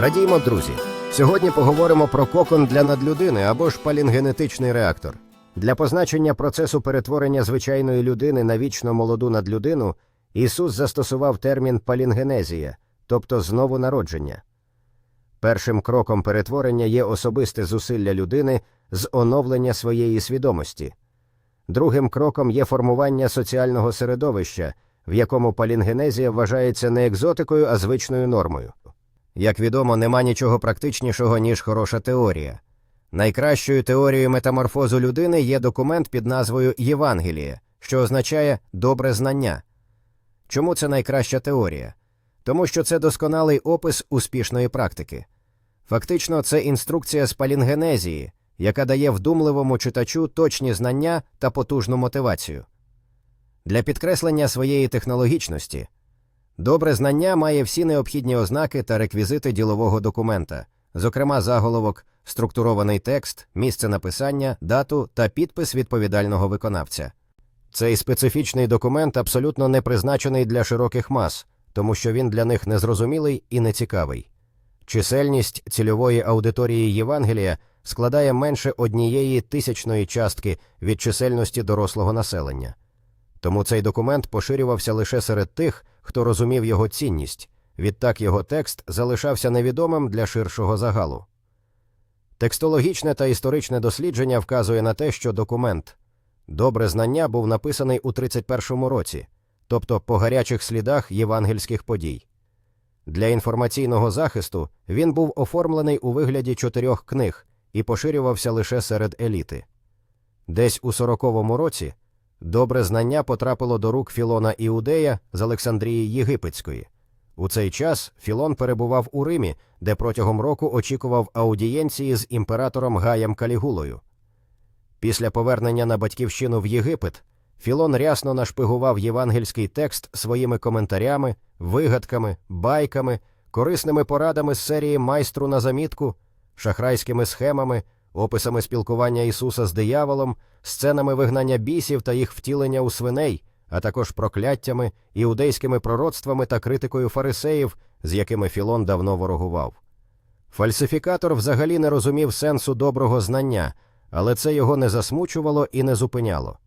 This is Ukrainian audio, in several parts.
Радіймо, друзі! Сьогодні поговоримо про кокон для надлюдини або ж палінгенетичний реактор. Для позначення процесу перетворення звичайної людини на вічно молоду надлюдину Ісус застосував термін палінгенезія, тобто знову народження. Першим кроком перетворення є особисте зусилля людини з оновлення своєї свідомості. Другим кроком є формування соціального середовища, в якому палінгенезія вважається не екзотикою, а звичною нормою. Як відомо, нема нічого практичнішого, ніж хороша теорія. Найкращою теорією метаморфозу людини є документ під назвою Євангеліє, що означає добре знання. Чому це найкраща теорія? Тому що це досконалий опис успішної практики. Фактично, це інструкція з палінгенезії, яка дає вдумливому читачу точні знання та потужну мотивацію. Для підкреслення своєї технологічності добре знання має всі необхідні ознаки та реквізити ділового документа, зокрема заголовок, структурований текст, місце написання, дату та підпис відповідального виконавця. Цей специфічний документ абсолютно не призначений для широких мас, тому що він для них незрозумілий і нецікавий. Чисельність цільової аудиторії Євангелія складає менше однієї тисячної частки від чисельності дорослого населення. Тому цей документ поширювався лише серед тих, хто розумів його цінність, відтак його текст залишався невідомим для ширшого загалу. Текстологічне та історичне дослідження вказує на те, що документ добре знання був написаний у 31-му році, тобто по гарячих слідах євангельських подій. Для інформаційного захисту він був оформлений у вигляді чотирьох книг і поширювався лише серед еліти. Десь у 40-му році добре знання потрапило до рук Філона Іудея з Олександрії Єгипетської. У цей час Філон перебував у Римі, де протягом року очікував аудієнції з імператором Гаєм Калігулою. Після повернення на батьківщину в Єгипет Філон рясно нашпигував євангельський текст своїми коментарями, вигадками, байками, корисними порадами з серії майстру на замітку, шахрайськими схемами, описами спілкування Ісуса з дияволом, сценами вигнання бісів та їх втілення у свиней, а також прокляттями, іудейськими пророцтвами та критикою фарисеїв, з якими Філон давно ворогував. Фальсифікатор взагалі не розумів сенсу доброго знання, але це його не засмучувало і не зупиняло.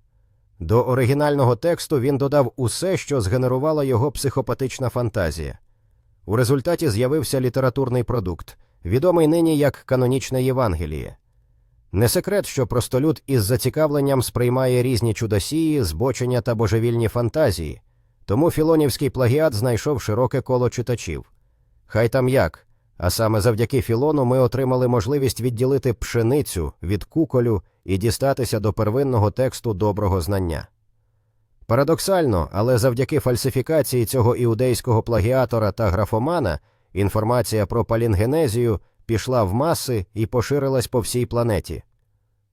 До оригінального тексту він додав усе, що згенерувала його психопатична фантазія. У результаті з'явився літературний продукт, відомий нині як канонічне Євангеліє. Не секрет, що простолюд із зацікавленням сприймає різні чудосії, збочення та божевільні фантазії, тому філонівський плагіат знайшов широке коло читачів. Хай там як, а саме завдяки Філону ми отримали можливість відділити пшеницю від куколю і дістатися до первинного тексту доброго знання. Парадоксально, але завдяки фальсифікації цього іудейського плагіатора та графомана інформація про палінгенезію пішла в маси і поширилась по всій планеті.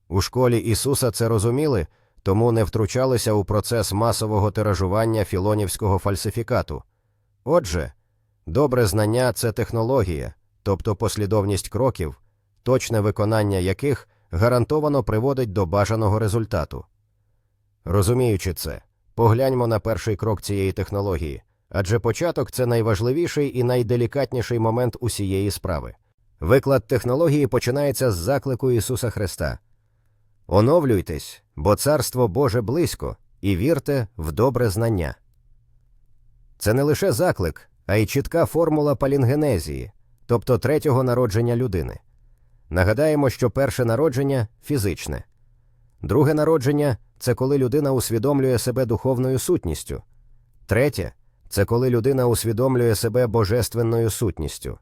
У школі Ісуса це розуміли, тому не втручалися у процес масового тиражування філонівського фальсифікату. Отже, добре знання це технологія, тобто послідовність кроків, точне виконання яких гарантовано приводить до бажаного результату. Розуміючи це, погляньмо на перший крок цієї технології, адже початок це найважливіший і найделікатніший момент усієї справи. Виклад технології починається з заклику Ісуса Христа Оновлюйтесь, бо Царство Боже близько, і вірте в добре знання. Це не лише заклик, а й чітка формула палінгенезії, тобто третього народження людини. Нагадаємо, що перше народження фізичне, друге народження це коли людина усвідомлює себе духовною сутністю, третє це коли людина усвідомлює себе божественною сутністю.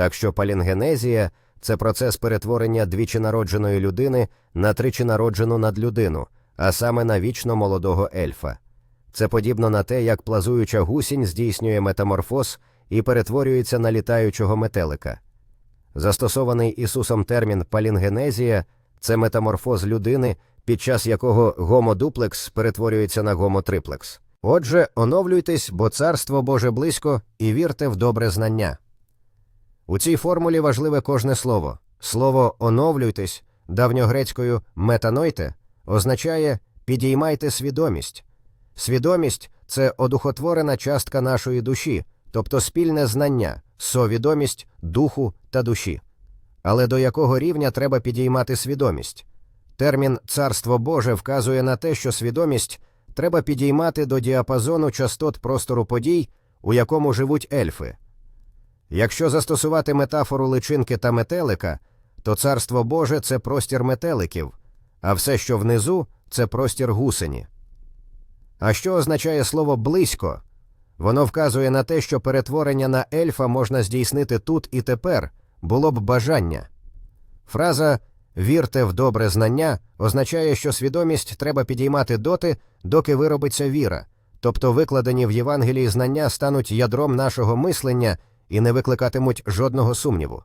Так що палінгенезія це процес перетворення двічі народженої людини на тричі народжену надлюдину, а саме на вічно молодого ельфа. Це подібно на те, як плазуюча гусінь здійснює метаморфоз і перетворюється на літаючого метелика. Застосований Ісусом термін палінгенезія це метаморфоз людини, під час якого гомодуплекс перетворюється на гомотриплекс. Отже, оновлюйтесь, бо царство Боже близько, і вірте в добре знання. У цій формулі важливе кожне слово. Слово оновлюйтесь давньогрецькою метанойте означає підіймайте свідомість. Свідомість це одухотворена частка нашої душі, тобто спільне знання, совідомість духу та душі. Але до якого рівня треба підіймати свідомість? Термін Царство Боже вказує на те, що свідомість треба підіймати до діапазону частот простору подій, у якому живуть ельфи. Якщо застосувати метафору личинки та метелика, то Царство Боже це простір метеликів, а все, що внизу, це простір гусені. А що означає слово близько? Воно вказує на те, що перетворення на ельфа можна здійснити тут і тепер, було б бажання. Фраза вірте в добре знання означає, що свідомість треба підіймати доти, доки виробиться віра, тобто викладені в Євангелії знання стануть ядром нашого мислення і не викликатимуть жодного сумніву.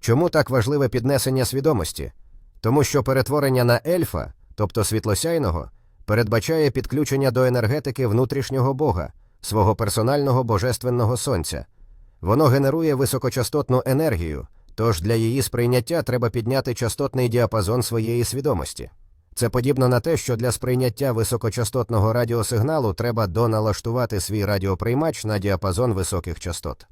Чому так важливе піднесення свідомості? Тому що перетворення на ельфа, тобто світлосяйного, передбачає підключення до енергетики внутрішнього Бога, свого персонального божественного сонця. Воно генерує високочастотну енергію, тож для її сприйняття треба підняти частотний діапазон своєї свідомості. Це подібно на те, що для сприйняття високочастотного радіосигналу треба доналаштувати свій радіоприймач на діапазон високих частот.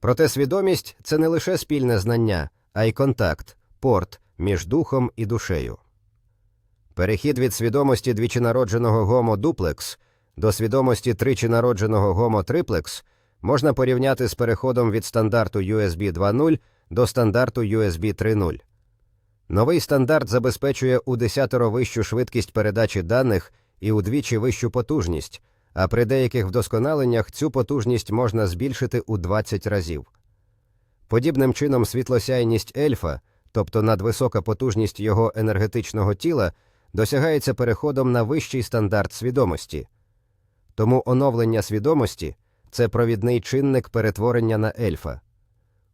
Проте свідомість це не лише спільне знання, а й контакт, порт між духом і душею. Перехід від свідомості двічі народженого гомо дуплекс до свідомості тричі народженого гомо триплекс можна порівняти з переходом від стандарту USB 2.0 до стандарту USB 3.0. Новий стандарт забезпечує у десятеро вищу швидкість передачі даних і удвічі вищу потужність, а при деяких вдосконаленнях цю потужність можна збільшити у 20 разів. Подібним чином світлосяйність ельфа, тобто надвисока потужність його енергетичного тіла, досягається переходом на вищий стандарт свідомості. Тому оновлення свідомості це провідний чинник перетворення на ельфа.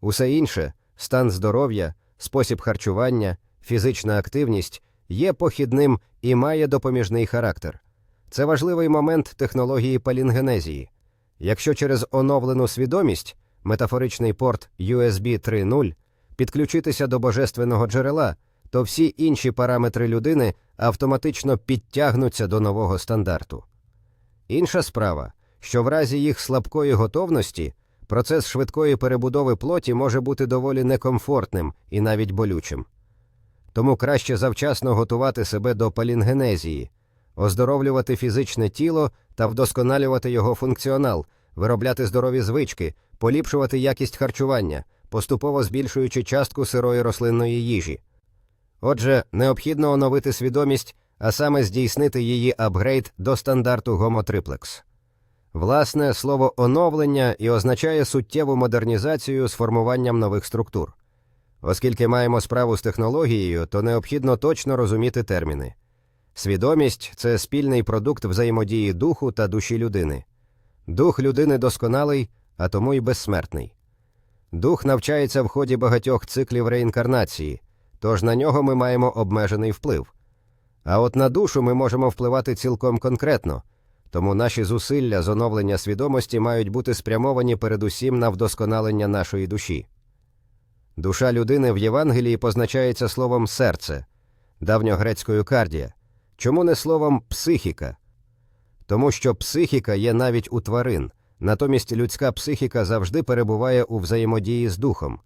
Усе інше стан здоров'я, спосіб харчування, фізична активність є похідним і має допоміжний характер. Це важливий момент технології палінгенезії. Якщо через оновлену свідомість, метафоричний порт USB 3.0, підключитися до божественного джерела, то всі інші параметри людини автоматично підтягнуться до нового стандарту. Інша справа, що в разі їх слабкої готовності процес швидкої перебудови плоті може бути доволі некомфортним і навіть болючим. Тому краще завчасно готувати себе до палінгенезії, оздоровлювати фізичне тіло та вдосконалювати його функціонал, виробляти здорові звички, поліпшувати якість харчування, поступово збільшуючи частку сирої рослинної їжі. Отже, необхідно оновити свідомість, а саме здійснити її апгрейд до стандарту гомотриплекс. Власне, слово оновлення і означає суттєву модернізацію з формуванням нових структур. Оскільки маємо справу з технологією, то необхідно точно розуміти терміни. Свідомість це спільний продукт взаємодії духу та душі людини. Дух людини досконалий, а тому й безсмертний. Дух навчається в ході багатьох циклів реінкарнації, тож на нього ми маємо обмежений вплив. А от на душу ми можемо впливати цілком конкретно, тому наші зусилля з оновлення свідомості мають бути спрямовані передусім на вдосконалення нашої душі. Душа людини в Євангелії позначається словом серце, давньогрецькою кардія. Чому не словом психіка? Тому що психіка є навіть у тварин, натомість людська психіка завжди перебуває у взаємодії з духом.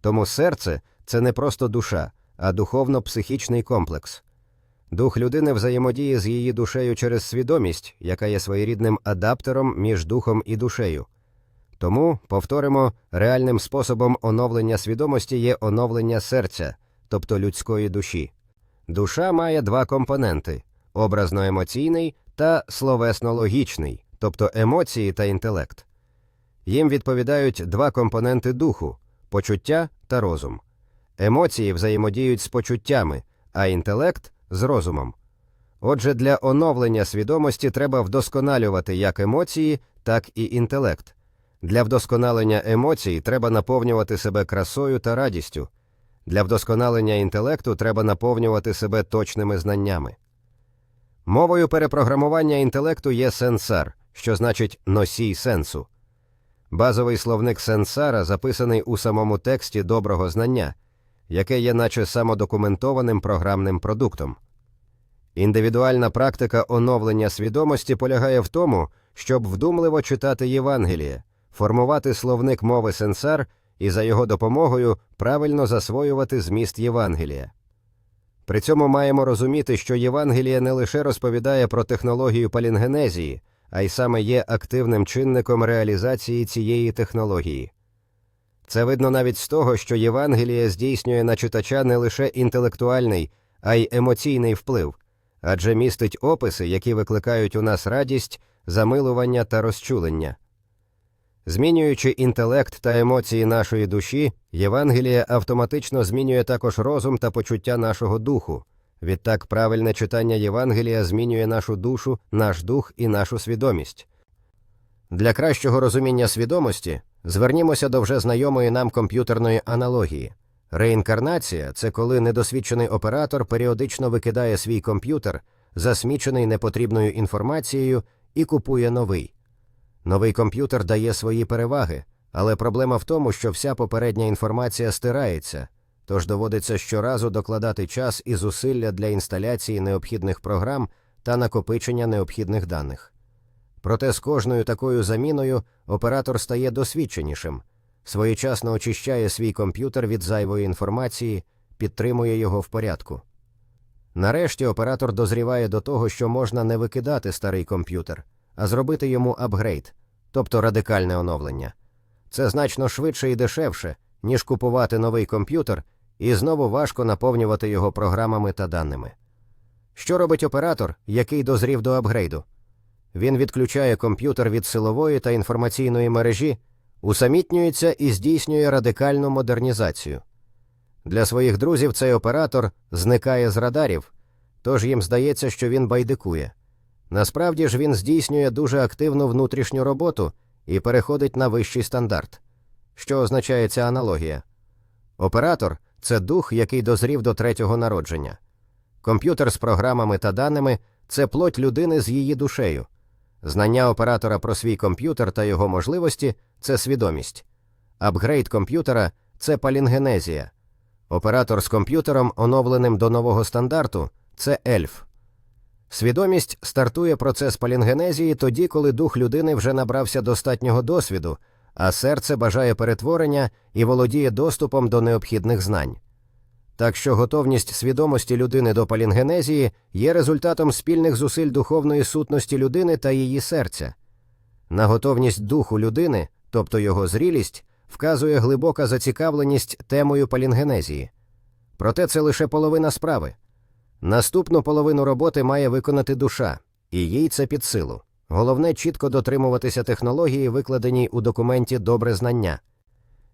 Тому серце це не просто душа, а духовно-психічний комплекс. Дух людини взаємодіє з її душею через свідомість, яка є своєрідним адаптером між духом і душею. Тому, повторимо, реальним способом оновлення свідомості є оновлення серця, тобто людської душі. Душа має два компоненти образно-емоційний та словесно-логічний, тобто емоції та інтелект. Їм відповідають два компоненти духу почуття та розум. Емоції взаємодіють з почуттями, а інтелект з розумом. Отже, для оновлення свідомості треба вдосконалювати як емоції, так і інтелект. Для вдосконалення емоцій треба наповнювати себе красою та радістю. Для вдосконалення інтелекту треба наповнювати себе точними знаннями. Мовою перепрограмування інтелекту є сенсар, що значить носій сенсу. Базовий словник сенсара записаний у самому тексті доброго знання, яке є наче самодокументованим програмним продуктом. Індивідуальна практика оновлення свідомості полягає в тому, щоб вдумливо читати Євангеліє, формувати словник мови сенсар і за його допомогою правильно засвоювати зміст Євангелія. При цьому маємо розуміти, що Євангеліє не лише розповідає про технологію палінгенезії, а й саме є активним чинником реалізації цієї технології. Це видно навіть з того, що Євангеліє здійснює на читача не лише інтелектуальний, а й емоційний вплив, адже містить описи, які викликають у нас радість, замилування та розчулення. Змінюючи інтелект та емоції нашої душі, Євангеліє автоматично змінює також розум та почуття нашого духу. Відтак, правильне читання Євангелія змінює нашу душу, наш дух і нашу свідомість. Для кращого розуміння свідомості звернімося до вже знайомої нам комп'ютерної аналогії. Реінкарнація це коли недосвідчений оператор періодично викидає свій комп'ютер, засмічений непотрібною інформацією, і купує новий. Новий комп'ютер дає свої переваги, але проблема в тому, що вся попередня інформація стирається, тож доводиться щоразу докладати час і зусилля для інсталяції необхідних програм та накопичення необхідних даних. Проте з кожною такою заміною оператор стає досвідченішим, своєчасно очищає свій комп'ютер від зайвої інформації, підтримує його в порядку. Нарешті оператор дозріває до того, що можна не викидати старий комп'ютер, а зробити йому апгрейд, тобто радикальне оновлення. Це значно швидше і дешевше, ніж купувати новий комп'ютер, і знову важко наповнювати його програмами та даними. Що робить оператор, який дозрів до апгрейду? Він відключає комп'ютер від силової та інформаційної мережі, усамітнюється і здійснює радикальну модернізацію. Для своїх друзів цей оператор зникає з радарів, тож їм здається, що він байдикує. Насправді ж він здійснює дуже активну внутрішню роботу і переходить на вищий стандарт. Що означає ця аналогія? Оператор це дух, який дозрів до третього народження. Комп'ютер з програмами та даними це плоть людини з її душею. Знання оператора про свій комп'ютер та його можливості це свідомість. Апгрейд комп'ютера це палінгенезія. Оператор з комп'ютером, оновленим до нового стандарту, це ельф. Свідомість стартує процес палінгенезії тоді, коли дух людини вже набрався достатнього досвіду, а серце бажає перетворення і володіє доступом до необхідних знань. Так що готовність свідомості людини до палінгенезії є результатом спільних зусиль духовної сутності людини та її серця. На готовність духу людини, тобто його зрілість, вказує глибока зацікавленість темою палінгенезії. Проте це лише половина справи. Наступну половину роботи має виконати душа, і їй це під силу. Головне чітко дотримуватися технології, викладеній у документі добре знання.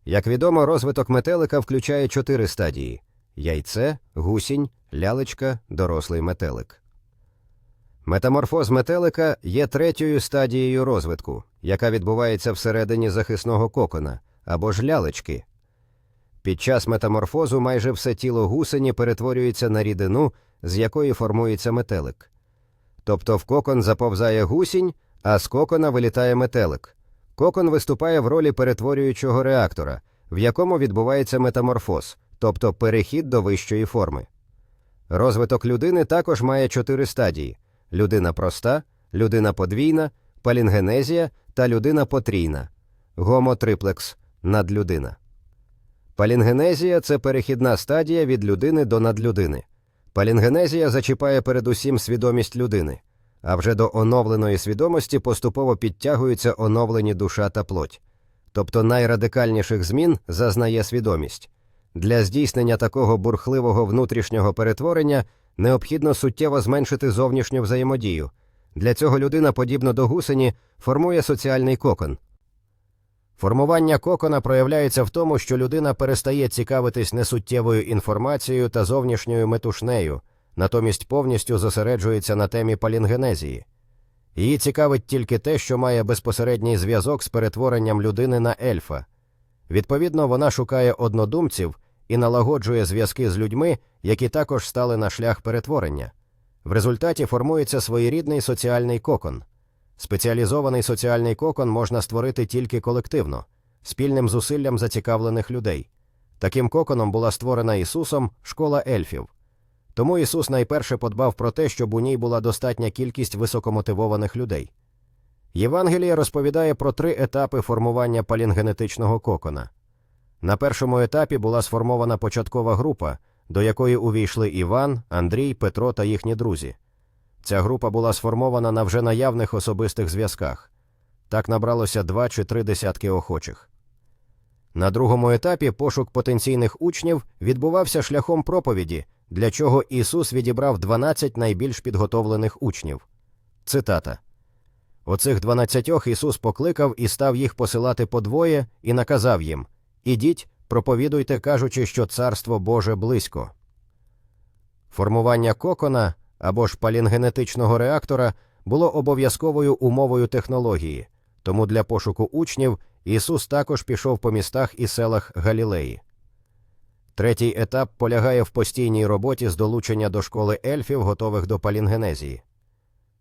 Як відомо, розвиток метелика включає чотири стадії яйце, гусінь, лялечка, дорослий метелик. Метаморфоз метелика є третьою стадією розвитку, яка відбувається всередині захисного кокона або ж лялечки. Під час метаморфозу майже все тіло гусені перетворюється на рідину, з якої формується метелик. Тобто в кокон заповзає гусінь, а з кокона вилітає метелик. Кокон виступає в ролі перетворюючого реактора, в якому відбувається метаморфоз, тобто перехід до вищої форми. Розвиток людини також має чотири стадії: людина проста, людина подвійна, палінгенезія та людина потрійна, гомотриплекс надлюдина. Палінгенезія це перехідна стадія від людини до надлюдини. Палінгенезія зачіпає передусім свідомість людини, а вже до оновленої свідомості поступово підтягуються оновлені душа та плоть. Тобто найрадикальніших змін зазнає свідомість. Для здійснення такого бурхливого внутрішнього перетворення необхідно суттєво зменшити зовнішню взаємодію. Для цього людина, подібно до гусені, формує соціальний кокон. Формування кокона проявляється в тому, що людина перестає цікавитись несуттєвою інформацією та зовнішньою метушнею, натомість повністю зосереджується на темі палінгенезії. Її цікавить тільки те, що має безпосередній зв'язок з перетворенням людини на ельфа. Відповідно, вона шукає однодумців і налагоджує зв'язки з людьми, які також стали на шлях перетворення. В результаті формується своєрідний соціальний кокон. Спеціалізований соціальний кокон можна створити тільки колективно, спільним зусиллям зацікавлених людей. Таким коконом була створена Ісусом школа ельфів. Тому Ісус найперше подбав про те, щоб у ній була достатня кількість високомотивованих людей. Євангеліє розповідає про три етапи формування палінгенетичного кокона. На першому етапі була сформована початкова група, до якої увійшли Іван, Андрій, Петро та їхні друзі. Ця група була сформована на вже наявних особистих зв'язках. Так набралося два чи три десятки охочих. На другому етапі пошук потенційних учнів відбувався шляхом проповіді, для чого Ісус відібрав 12 найбільш підготовлених учнів. Цитата Оцих дванадцятьох Ісус покликав і став їх посилати подвоє, і наказав їм Ідіть, проповідуйте, кажучи, що царство Боже близько. Формування кокона або ж палінгенетичного реактора було обов'язковою умовою технології, тому для пошуку учнів Ісус також пішов по містах і селах Галілеї. Третій етап полягає в постійній роботі з долучення до школи ельфів, готових до палінгенезії.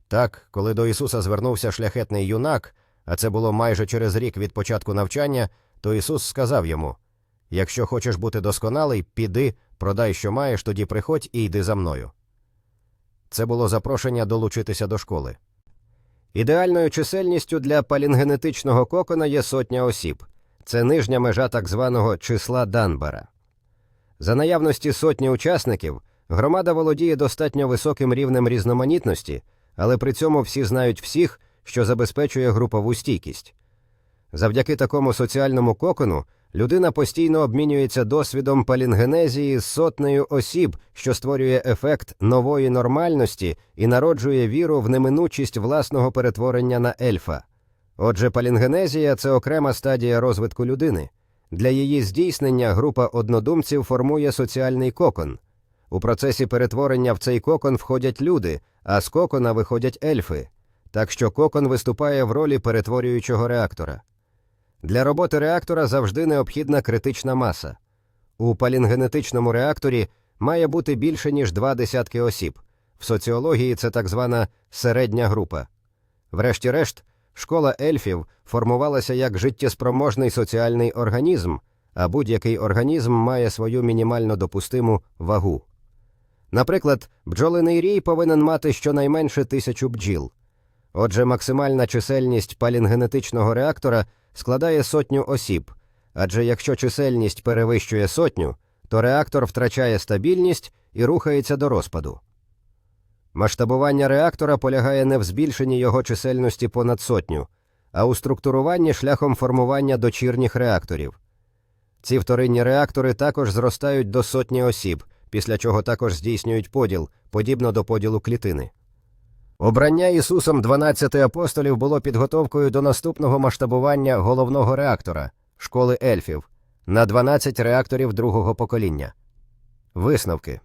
Так, коли до Ісуса звернувся шляхетний юнак, а це було майже через рік від початку навчання, то Ісус сказав йому Якщо хочеш бути досконалий, піди, продай, що маєш, тоді приходь і йди за мною. Це було запрошення долучитися до школи. Ідеальною чисельністю для палінгенетичного кокона є сотня осіб. Це нижня межа так званого числа Данбара. За наявності сотні учасників, громада володіє достатньо високим рівнем різноманітності, але при цьому всі знають всіх, що забезпечує групову стійкість. Завдяки такому соціальному кокону людина постійно обмінюється досвідом палінгенезії з сотнею осіб, що створює ефект нової нормальності і народжує віру в неминучість власного перетворення на ельфа. Отже, палінгенезія це окрема стадія розвитку людини. Для її здійснення група однодумців формує соціальний кокон. У процесі перетворення в цей кокон входять люди, а з кокона виходять ельфи. Так що кокон виступає в ролі перетворюючого реактора. Для роботи реактора завжди необхідна критична маса. У палінгенетичному реакторі має бути більше, ніж два десятки осіб. В соціології це так звана середня група. Врешті-решт, школа ельфів формувалася як життєспроможний соціальний організм, а будь-який організм має свою мінімально допустиму вагу. Наприклад, бджолиний рій повинен мати щонайменше тисячу бджіл. Отже, максимальна чисельність палінгенетичного реактора складає сотню осіб, адже якщо чисельність перевищує сотню, то реактор втрачає стабільність і рухається до розпаду. Масштабування реактора полягає не в збільшенні його чисельності понад сотню, а у структуруванні шляхом формування дочірніх реакторів. Ці вторинні реактори також зростають до сотні осіб, після чого також здійснюють поділ, подібно до поділу клітини. Обрання Ісусом 12 апостолів було підготовкою до наступного масштабування головного реактора школи ельфів на 12 реакторів другого покоління. Висновки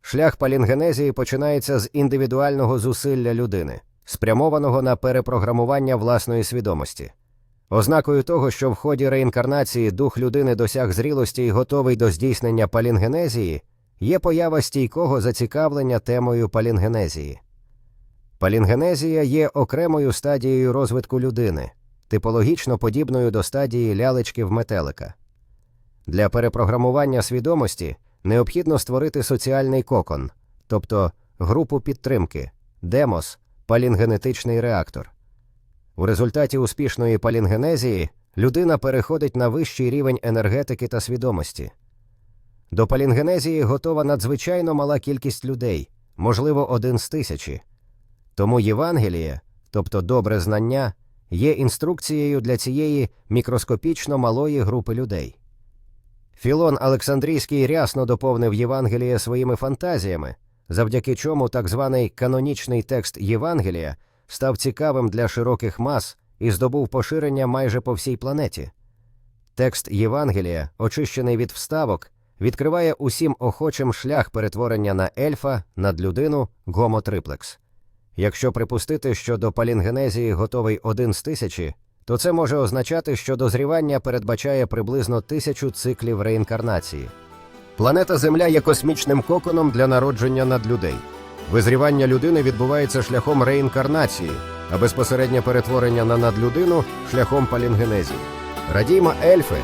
шлях палінгенезії починається з індивідуального зусилля людини, спрямованого на перепрограмування власної свідомості. Ознакою того, що в ході реінкарнації дух людини досяг зрілості і готовий до здійснення палінгенезії, є поява стійкого зацікавлення темою палінгенезії. Палінгенезія є окремою стадією розвитку людини, типологічно подібною до стадії лялечки в метелика. Для перепрограмування свідомості необхідно створити соціальний кокон, тобто групу підтримки, демос, палінгенетичний реактор. У результаті успішної палінгенезії людина переходить на вищий рівень енергетики та свідомості. До палінгенезії готова надзвичайно мала кількість людей, можливо, один з тисячі. Тому Євангеліє, тобто добре знання, є інструкцією для цієї мікроскопічно малої групи людей. Філон Олександрійський рясно доповнив Євангеліє своїми фантазіями, завдяки чому так званий канонічний текст Євангелія став цікавим для широких мас і здобув поширення майже по всій планеті. Текст Євангелія, очищений від вставок, відкриває усім охочим шлях перетворення на ельфа, надлюдину, гомотриплекс. Якщо припустити, що до палінгенезії готовий один з тисячі, то це може означати, що дозрівання передбачає приблизно тисячу циклів реінкарнації. Планета Земля є космічним коконом для народження надлюдей. Визрівання людини відбувається шляхом реінкарнації, а безпосереднє перетворення на надлюдину шляхом палінгенезії. Радіймо, ельфи!